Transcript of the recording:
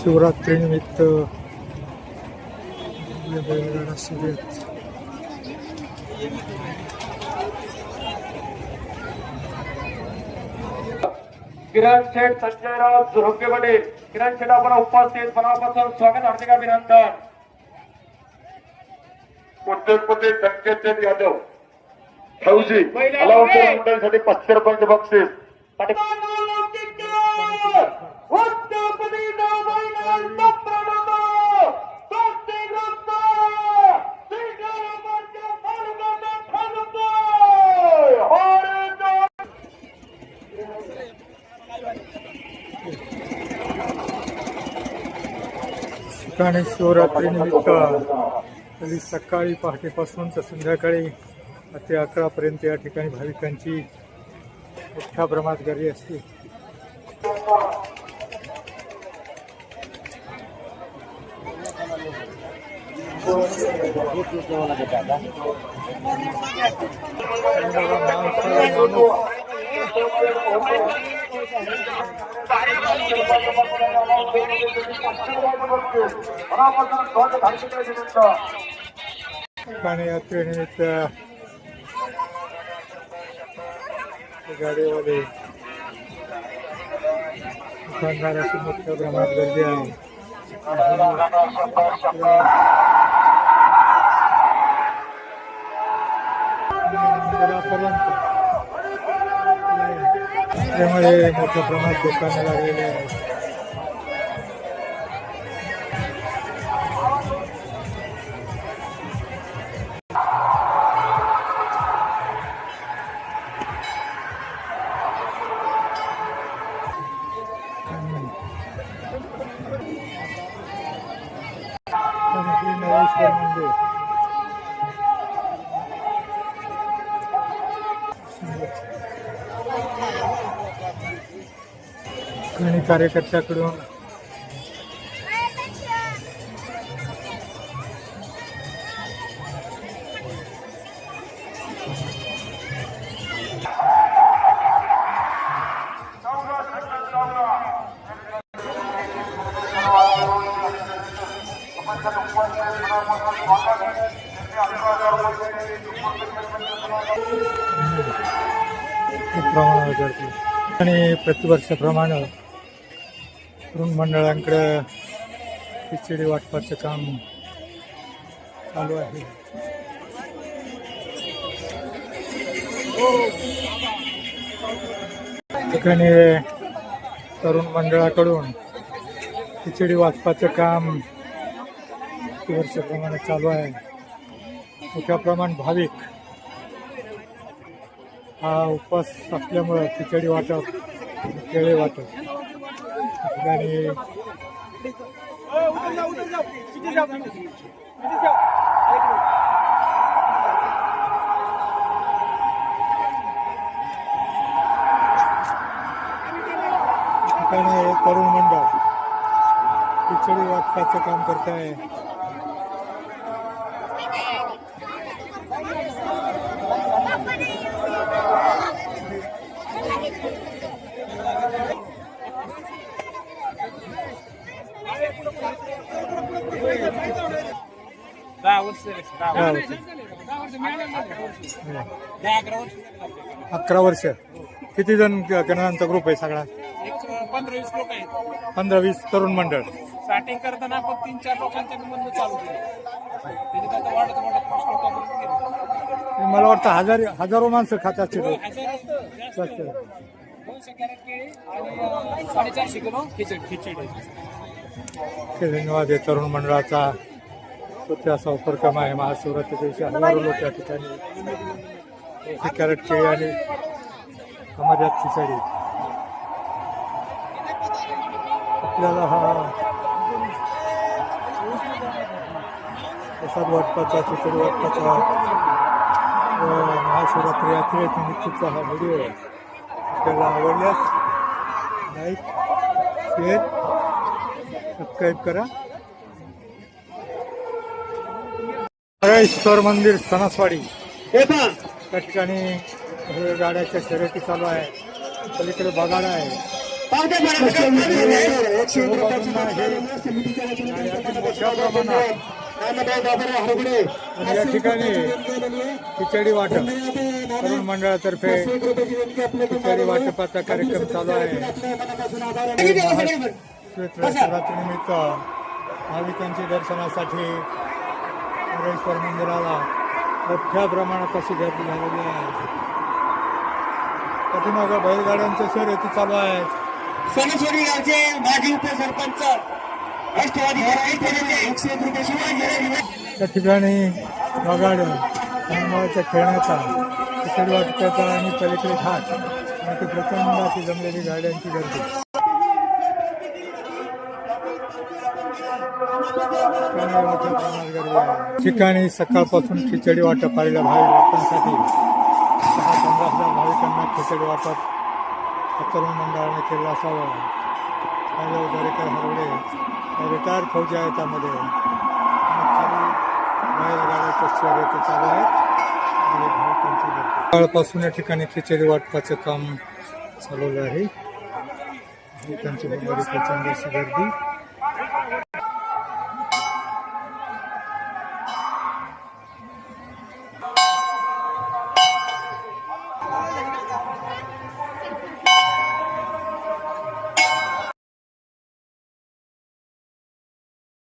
शिवरात्रीनिमित्त या बैलगाडा शर्यत किरण शेठ संजयराव झुरके पाटील किरण शेठ आपण उपस्थित. मनापासून स्वागत हार्दिक अभिनंदन. उद्योगपती संकेत यादव. फौजी अलाउद्दीन मंडळीसाठी पाचशे रुपयांचे बक्षीस. ठिकाणी शिवरात्रीनिमित्त कधी सकाळी पहाटेपासून तर संध्याकाळी ते अकरापर्यंत या ठिकाणी भाविकांची मोठ्या प्रमाणात गर्दी असते. ठिकाणी यात्रेनिमित्त ते गाडीवाले दुकानदाराची मोठ्या प्रमाणात गर्दी आहे मंदिरापर्यंत त्यामुळे मोठ्या प्रमाणात दुकानं लागलेली आहेत श्री नरेश्वर मंदिर आणि कार्यकर्त्याकडून आणि प्रतिवर्षाप्रमाणे तरुण मंडळांकडं खिचडी वाटपाचं काम चालू आहे. ठिकाणी तरुण मंडळाकडून खिचडी वाटपाचं काम वर्षाप्रमाणे चालू आहे. मोठ्या प्रमाण भाविक हा उपवास असल्यामुळं खिचडी वाटप केळे वाटप ठिकाणी ठिकाणी तरुण मंडळ खिचडी वाटपाचं काम करत आहे अकरा वर्ष किती जण गणनांचा ग्रुप आहे सगळा पंधरा वीस लोक आहेत पंधरा वीस तरुण मंडळ स्टार्टिंग करताना आपण तीन चार लोकांच्या चालू केलं वाढत वाढत. मला वाटतं हजार हजारो माणसं खात असतील जास्त. जास्त. दोनशे कॅरेट केळी आणि अं, साडेचारशे किलो खिचडी खिचडी धन्यवाद आहे तरुण मंडळाचा तो असा उपक्रम आहे. महाशिवरात्री दिवशी हजारो लोक या ठिकाणी कॅरेट केळी आणि समाजात खिचडी आपल्याला हा प्रसाद वाटपाचा खिचडी वाटपाचा महाशिवरात्री महाशिवरात्री निश्चितचा हा व्हिडिओ आपल्याला आवडल्यास लाईक शेअर सबस्क्राईब करा. ईश्वर मंदिर सणासवाडी. त्या ठिकाणी गाड्याच्या शर्यती चालू आहे. पलीकडे बगाडा आहे. मोठ्या प्रमाणात आणि या ठिकाणी खिचडी वाटप. तरुण मंडळातर्फे खिचडी वाटपाचा कार्यक्रम चालू आहे. महाशिवरात्रीनिमित्त भाविकांच्या दर्शनासाठी हरेश्वर मंदिराला मोठ्या प्रमाणात अशी गर्दी झालेली आहे. पाठीमागं बैलगाड्यांच्या शर्यती चालू आहेत सोनेश्वरी गावचे माजी उपसरपंच त्या ठिकाणी वगाड हनुमानाच्या खेळण्याचा खिचडी वाटपाचा आणि पलीकडे घाट. आणि ती प्रचंड अशी जमलेली गाड्यांची गर्दी. ठिकाणी मोठ्या प्रमाणात गर्दी आहे. ठिकाणी सकाळपासून खिचडी वाटप आलेल्या भाविक भक्तांसाठी दहा पंधरा हजार भाविकांना खिचडी वाटप तरुण मंडळाने केलं असावं. माझ्या दरेकर हरवडे रिटायर फौजी आहे त्यामध्ये. आणि बैलगाड्याच्या शर्यती चालू आहेत सकाळपासून या ठिकाणी खिचडी वाटपाचं काम चालवलं आहे. त्यांची प्रचंड गर्दी.